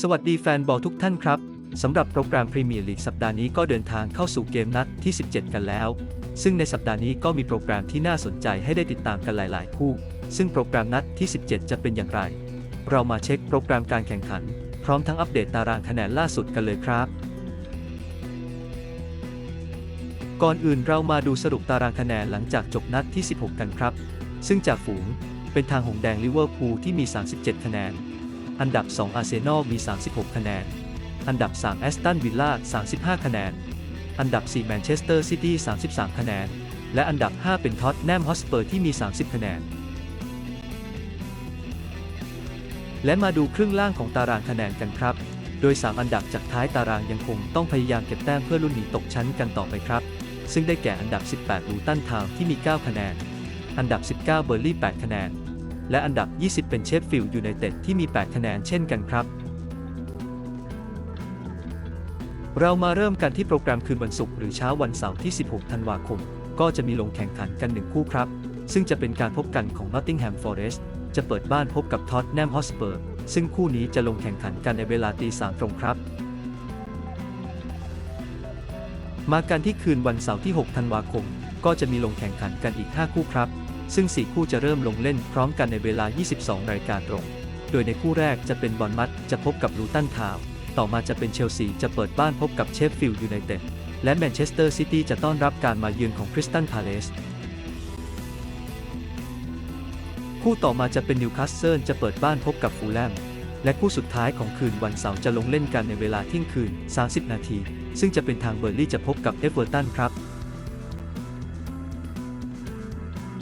สวัสดีแฟนบอลทุกท่านครับ สำหรับโปรแกรมพรีเมียร์ลีกสัปดาห์นี้ก็เดินทางเข้าสู่เกมนัดที่ 17 กันแล้ว ซึ่งในสัปดาห์นี้ก็มีโปรแกรมที่น่าสนใจให้ได้ติดตามกันหลาย ๆ คู่ ซึ่งโปรแกรมนัดที่ 17 จะเป็นอย่างไร เรามาเช็คโปรแกรมการแข่งขัน พร้อมทั้งอัปเดตตารางคะแนนล่าสุดกันเลยครับ ก่อนอื่นเรามาดูสรุปตารางคะแนนหลังจากจบนัดที่ 16 กันครับ ซึ่งจากฝูงเป็นทางหงแดงลิเวอร์พูลที่มี 37 คะแนน อันดับ 2 อาร์เซนอลมี 36 คะแนน อันดับ 3 แอสตันวิลล่า 35 คะแนน อันดับ 4 แมนเชสเตอร์ซิตี้ 33 คะแนน และอันดับ 5 เป็นท็อตแนมฮอสเปอร์ที่มี 30 คะแนน และมาดูครึ่งล่างของตารางคะแนนกันครับ โดย 3 อันดับจากท้ายตารางยังคงต้องพยายามเก็บแต้มเพื่อลุ้นหนีตกชั้นกันต่อไปครับ ซึ่งได้แก่อันดับ 18 ลูตันทาวน์ที่มี 9 คะแนน อันดับ 19 เบอร์ลี่ 8 คะแนน และอันดับ 20 เป็นเชฟฟิลด์ยูไนเต็ดที่มี 8 คะแนนเช่นกันครับ เรามาเริ่มกันที่โปรแกรมคืนวันศุกร์หรือเช้าวันเสาร์ที่ 16 ธันวาคม ก็จะมีลงแข่งขันกันหนึ่งคู่ครับ ซึ่งจะเป็นการพบกันของ Nottingham Forest จะเปิดบ้านพบกับ Tottenham Hotspur ซึ่งคู่นี้จะลงแข่งขันกันในเวลาตีสามตรงครับ มากันที่คืนวันเสาร์ที่ 6 ธันวาคม ก็จะมีลงแข่งขันกันอีก 5 คู่ครับ ซึ่ง 4 คู่จะเริ่มลงเล่นพร้อมกันในเวลา 22 นาฬิกาตรง โดยในคู่แรกจะเป็นบอลมัดจะพบกับลูตันทาวต่อมาจะเป็นเชลซีจะเปิดบ้านพบกับเชฟฟิลด์ยูไนเต็ด และแมนเชสเตอร์ซิตี้จะต้อนรับการมาเยือนของคริสตันพาเลส คู่ต่อมาจะเป็นนิวคาสเซิลจะเปิดบ้านพบกับฟูลแลม และคู่สุดท้ายของคืนวันเสาร์จะลงเล่นกันในเวลาเที่ยงคืน 30 นาที ซึ่งจะเป็นทางเบอร์ลี่จะพบกับเอเวอร์ตันครับ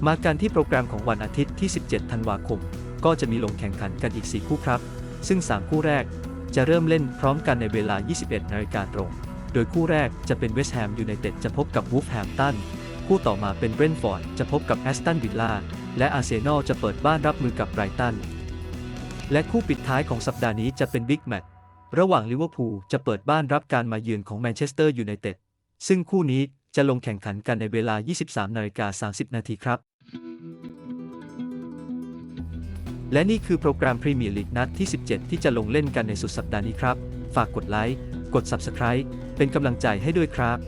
มากันที่โปรแกรมของวันอาทิตย์ที่ 17 ธันวาคม ก็จะมีลงแข่งขันกันอีก 4 คู่ครับ ซึ่ง 3 คู่แรกจะเริ่มเล่นพร้อมกันในเวลา 21 นาฬิกาตรง โดยคู่แรกจะเป็นเวสต์แฮมยูไนเต็ดจะพบกับวูฟแฮมตัน คู่ต่อมาเป็นเบรนฟอร์ดจะพบกับแอสตันวิลล่า และอาร์เซนอลจะเปิดบ้านรับมือกับไบรตัน และคู่ปิดท้ายของสัปดาห์นี้จะเป็นบิ๊กแมตช์ ระหว่างลิเวอร์พูลจะเปิดบ้านรับการมาเยือนของแมนเชสเตอร์ยูไนเต็ด ซึ่งคู่นี้ จะลงแข่งขันกันในเวลา 23นาฬิกา30 นาทีครับ และนี่คือโปรแกรมพรีเมียร์ลีกนัดที่ 17 ที่จะลงเล่นกันในสุดสัปดาห์นี้ครับ ฝากกดไลค์ กด Subscribe เป็นกำลังใจให้ด้วยครับ